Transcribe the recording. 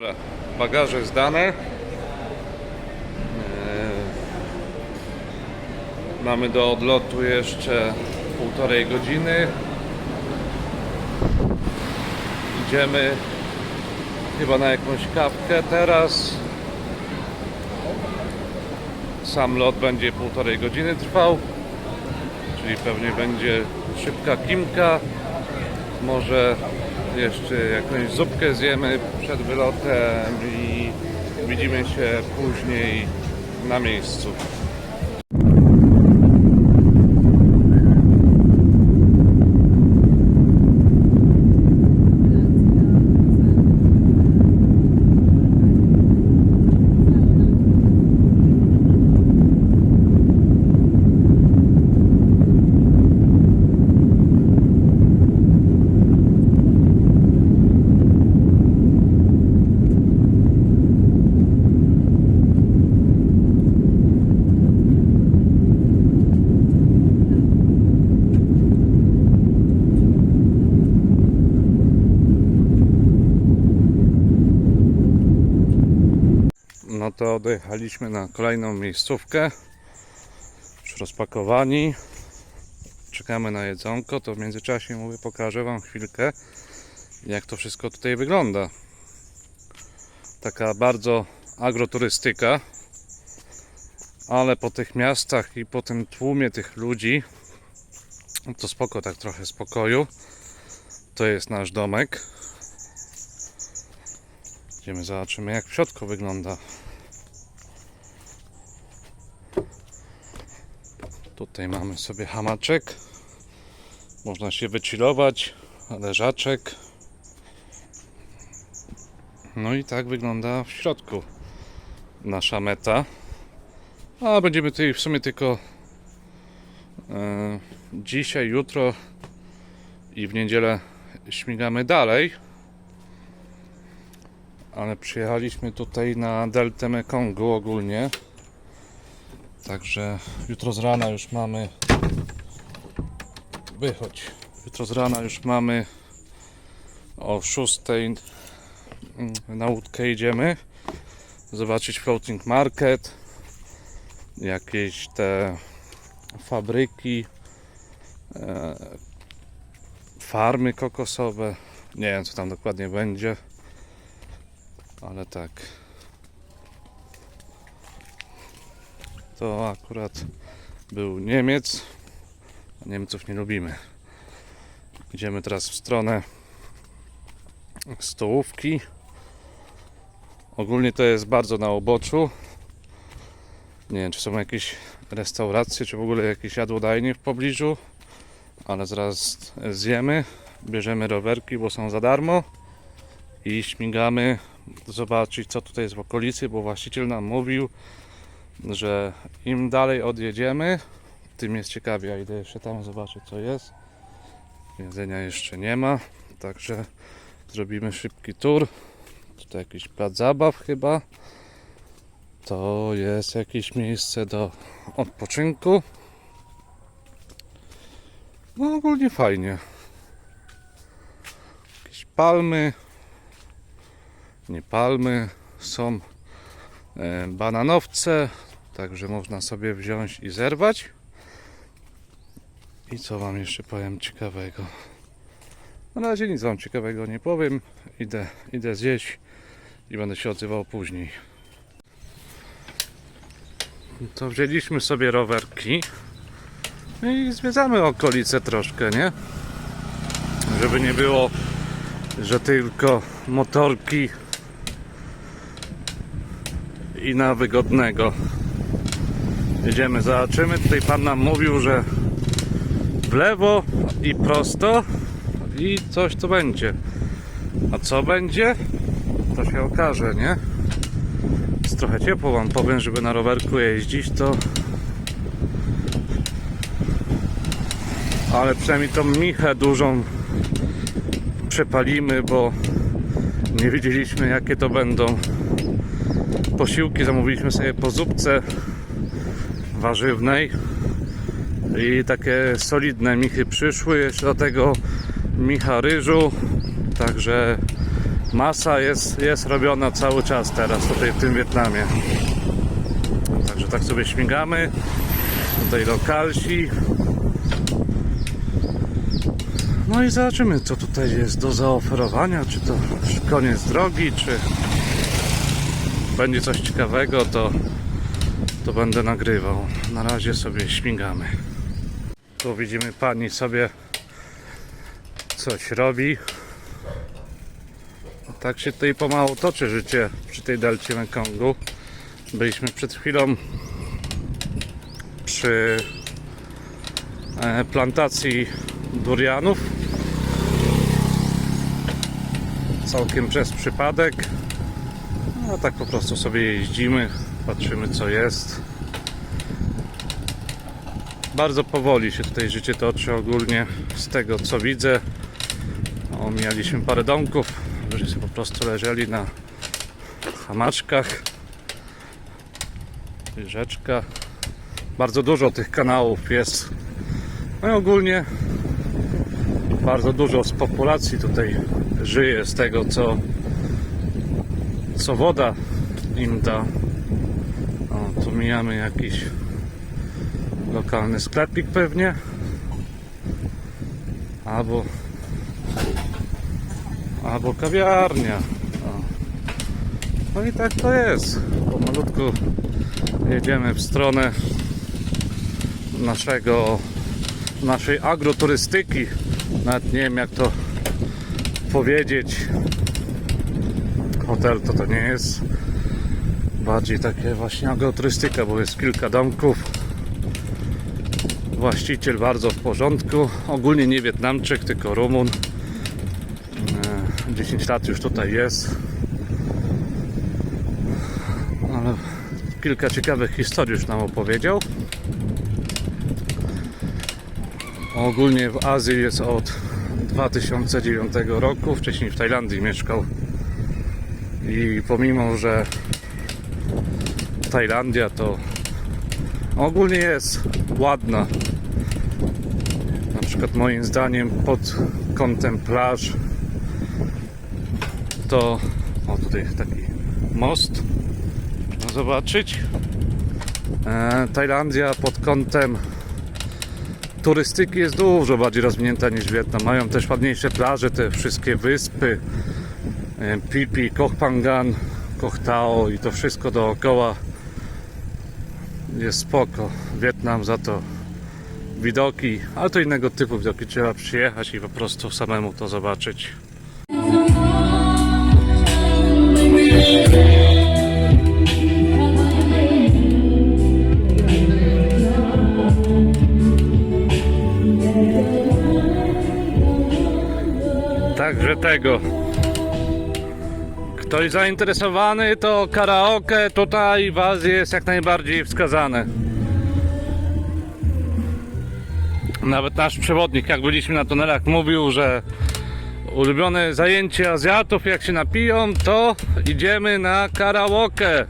Dobra, Bagaże zdane. Eee, Mamy do odlotu jeszcze półtorej godziny. Idziemy chyba na jakąś kawkę teraz. Sam lot będzie półtorej godziny trwał, czyli pewnie będzie szybka kimka. Może jeszcze jakąś zupkę zjemy przed wylotem i widzimy się później na miejscu. No to dojechaliśmy na kolejną miejscówkę. Już rozpakowani. Czekamy na jedzonko. To w międzyczasie mówię, pokażę Wam chwilkę, jak to wszystko tutaj wygląda. Taka bardzo agroturystyka, ale po tych miastach i po tym tłumie tych ludzi, to spoko, tak trochę spokoju. To jest nasz domek. Idziemy, zobaczymy jak w środku wygląda. Tutaj mamy sobie hamaczek. Można się wychillować, leżaczek. No i tak wygląda w środku nasza meta. A będziemy tutaj w sumie tylko e, dzisiaj, jutro i w niedzielę śmigamy dalej ale przyjechaliśmy tutaj na deltę Mekongu ogólnie. Także jutro z rana już mamy. Wychodź. Jutro z rana już mamy o 6 na łódkę idziemy. Zobaczyć floating market. Jakieś te fabryki. E, farmy kokosowe. Nie wiem co tam dokładnie będzie ale tak. To akurat był Niemiec. Niemców nie lubimy. Idziemy teraz w stronę stołówki. Ogólnie to jest bardzo na uboczu. Nie wiem, czy są jakieś restauracje, czy w ogóle jakieś jadłodajnie w pobliżu, ale zaraz zjemy. Bierzemy rowerki, bo są za darmo i śmigamy zobaczyć co tutaj jest w okolicy, bo właściciel nam mówił, że im dalej odjedziemy, tym jest ciekawie. Ja idę jeszcze tam zobaczyć co jest. Jedzenia jeszcze nie ma, także zrobimy szybki tour. Tutaj jakiś plac zabaw chyba. To jest jakieś miejsce do odpoczynku. No ogólnie fajnie. Jakieś palmy, nie palmy, są e, bananowce, także można sobie wziąć i zerwać. I co Wam jeszcze powiem ciekawego? Na razie nic Wam ciekawego nie powiem. Idę, idę zjeść i będę się odzywał później. To wzięliśmy sobie rowerki i zwiedzamy okolice troszkę, nie? Żeby nie było, że tylko motorki i na wygodnego. Jedziemy, zobaczymy. Tutaj pan nam mówił, że w lewo i prosto i coś to będzie. A co będzie? To się okaże, nie? Jest trochę ciepło wam powiem, żeby na rowerku jeździć to ale przynajmniej tą michę dużą przepalimy, bo nie wiedzieliśmy jakie to będą posiłki zamówiliśmy sobie po zupce warzywnej i takie solidne michy przyszły jeszcze do tego micha ryżu także Masa jest, jest robiona cały czas teraz tutaj w tym Wietnamie. Także tak sobie śmigamy. Tutaj lokalsi. No i zobaczymy, co tutaj jest do zaoferowania. Czy to koniec drogi, czy będzie coś ciekawego, to, to będę nagrywał. Na razie sobie śmigamy. Tu widzimy pani sobie coś robi. Tak się tutaj pomału toczy życie przy tej delcie Mekongu. Byliśmy przed chwilą przy e, plantacji durianów. Całkiem przez przypadek. No tak po prostu sobie jeździmy, patrzymy co jest. Bardzo powoli się tutaj życie toczy ogólnie z tego co widzę. Omijaliśmy parę domków, ludzie po prostu leżeli na hamaczkach. Rzeczka. Bardzo dużo tych kanałów jest. No i ogólnie bardzo dużo z populacji tutaj żyje z tego co co woda im da. Tu mijamy jakiś lokalny sklepik pewnie. Albo albo kawiarnia. No i tak to jest. Pomalutku jedziemy w stronę naszego naszej agroturystyki. Nawet nie wiem jak to powiedzieć. Hotel to to nie jest. Bardziej takie właśnie agroturystyka, bo jest kilka domków. Właściciel bardzo w porządku. Ogólnie nie Wietnamczyk, tylko Rumun. E, 10 lat już tutaj jest. Ale kilka ciekawych historii już nam opowiedział. Ogólnie w Azji jest od 2009 roku. Wcześniej w Tajlandii mieszkał. I pomimo, że Tajlandia to ogólnie jest ładna. Na przykład moim zdaniem pod kątem plaż to o tutaj taki most można zobaczyć. E, Tajlandia pod kątem turystyki jest dużo bardziej rozwinięta niż Wietnam. Mają też ładniejsze plaże, te wszystkie wyspy. e, Pipi, Koh Phangan, Koh Tao i to wszystko dookoła jest spoko. Wietnam za to widoki, ale to innego typu widoki. Trzeba przyjechać i po prostu samemu to zobaczyć. Także tego. Ktoś zainteresowany, to karaoke tutaj w Azji jest jak najbardziej wskazane. Nawet nasz przewodnik, jak byliśmy na tunelach, mówił, że ulubione zajęcie Azjatów, jak się napiją, to idziemy na karaoke.